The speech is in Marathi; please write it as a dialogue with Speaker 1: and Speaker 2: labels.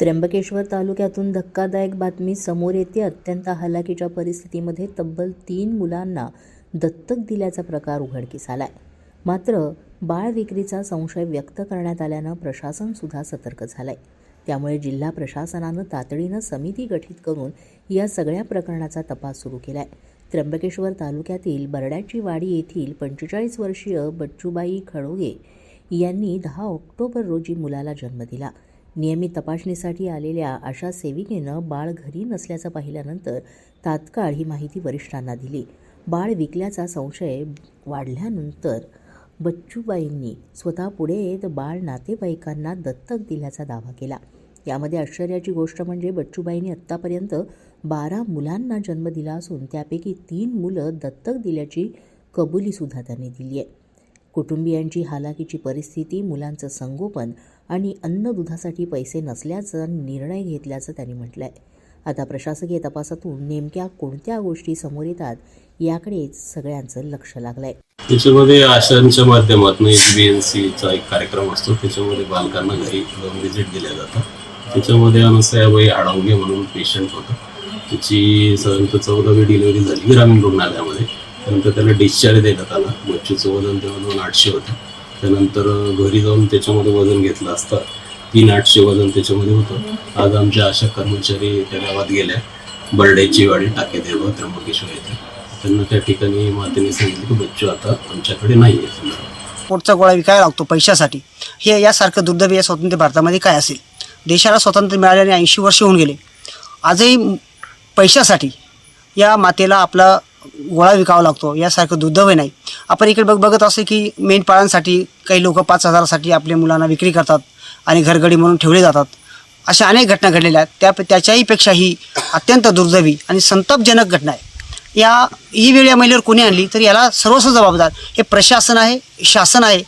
Speaker 1: त्र्यंबकेश्वर तालुक्यातून धक्कादायक बातमी समोर येते. अत्यंत हलाखीच्या परिस्थितीमध्ये तब्बल तीन मुलांना दत्तक दिल्याचा प्रकार उघडकीस आलाय. मात्र बाळ विक्रीचा संशय व्यक्त करण्यात आल्यानं प्रशासन सुद्धा सतर्क झालंय. त्यामुळे जिल्हा प्रशासनानं तातडीनं समिती गठीत करून या सगळ्या प्रकरणाचा तपास सुरू केलाय. त्र्यंबकेश्वर तालुक्यातील बरड्याची वाडी येथील पंचेचाळीस वर्षीय बच्चूबाई खडोगे यांनी दहा ऑक्टोबर रोजी मुलाला जन्म दिला. नियमित तपासणीसाठी आलेल्या आशा सेविकेनं बाळ घरी नसल्याचं पाहिल्यानंतर तात्काळ ही माहिती वरिष्ठांना दिली. बाळ विकल्याचा संशय वाढल्यानंतर बच्चूबाईंनी स्वतः पुढे येत बाळ नातेवाईकांना दत्तक दिल्याचा दावा केला. यामध्ये आश्चर्याची गोष्ट म्हणजे बच्चूबाईंनी आत्तापर्यंत बारा मुलांना जन्म दिला असून त्यापैकी तीन मुलं दत्तक दिल्याची कबुलीसुद्धा त्यांनी दिली आहे कुटुंबियांची हालाकीची परिस्थिती मुलांचं संगोपन आणि अन्न दुधासाठी पैसे नसल्याचा निर्णय घेतल्याचं त्यांनी म्हटलं आहे आता प्रशासकीय तपासातून नेमक्या कोणत्या गोष्टी समोर येतात याकडे सगळ्यांचं लक्ष लागलंय.
Speaker 2: त्याच्यामध्ये आशांच्या माध्यमातून एच बी एन सीचा एक कार्यक्रम असतो. त्याच्यामध्ये बालकांना घरी व्हिजिट दिल्या जातात. त्याच्यामध्ये अनसयाबाई आडवगे म्हणून पेशंट होतं. त्याची साधारणतः चौदावी डिलिव्हरी झाली ग्रामीण रुग्णालयामध्ये. त्यानंतर त्याला डिस्चार्ज देण्यात आला. मच्छी चौदा तेव्हा दोन आठशे होतं. त्यानंतर घरी जाऊन त्याच्यामध्ये वजन घेतलं असतं तीन आठशे वजन त्याच्यामध्ये होतं. आज आमच्या आशा कर्मचारी त्या गावात गेल्या. बर्डेची वाडी टाके देव त्र्यंबकेश्वर येथे. त्यांना त्या ठिकाणी मातेने सांगितलं की बच्चू आता आमच्याकडे नाही आहे
Speaker 3: पोटचा गोळा विकायला लागतो पैशासाठी. हे यासारखं दुर्दैवी या स्वतंत्र भारतामध्ये काय असेल? देशाला स्वातंत्र्य मिळाल्याने ऐंशी वर्ष होऊन गेले. आजही पैशासाठी या मातेला आपला गोळा विकावा लागतो यासारखं दुर्दैव नाही. आपण इकडे बघ बघत असतो की मेंढपाळांसाठी काही लोक पाच हजारासाठी आपल्या मुलांना विक्री करतात आणि घरगडी म्हणून ठेवले जातात. अशा अनेक घटना घडलेल्या आहेत. त्या त्याच्याहीपेक्षा ही अत्यंत दुर्दैवी आणि संतापजनक घटना आहे. या ही वेळ या महिलेवर कोणी आणली तर याला सर्वस्व जबाबदार हे प्रशासन आहे शासन आहे.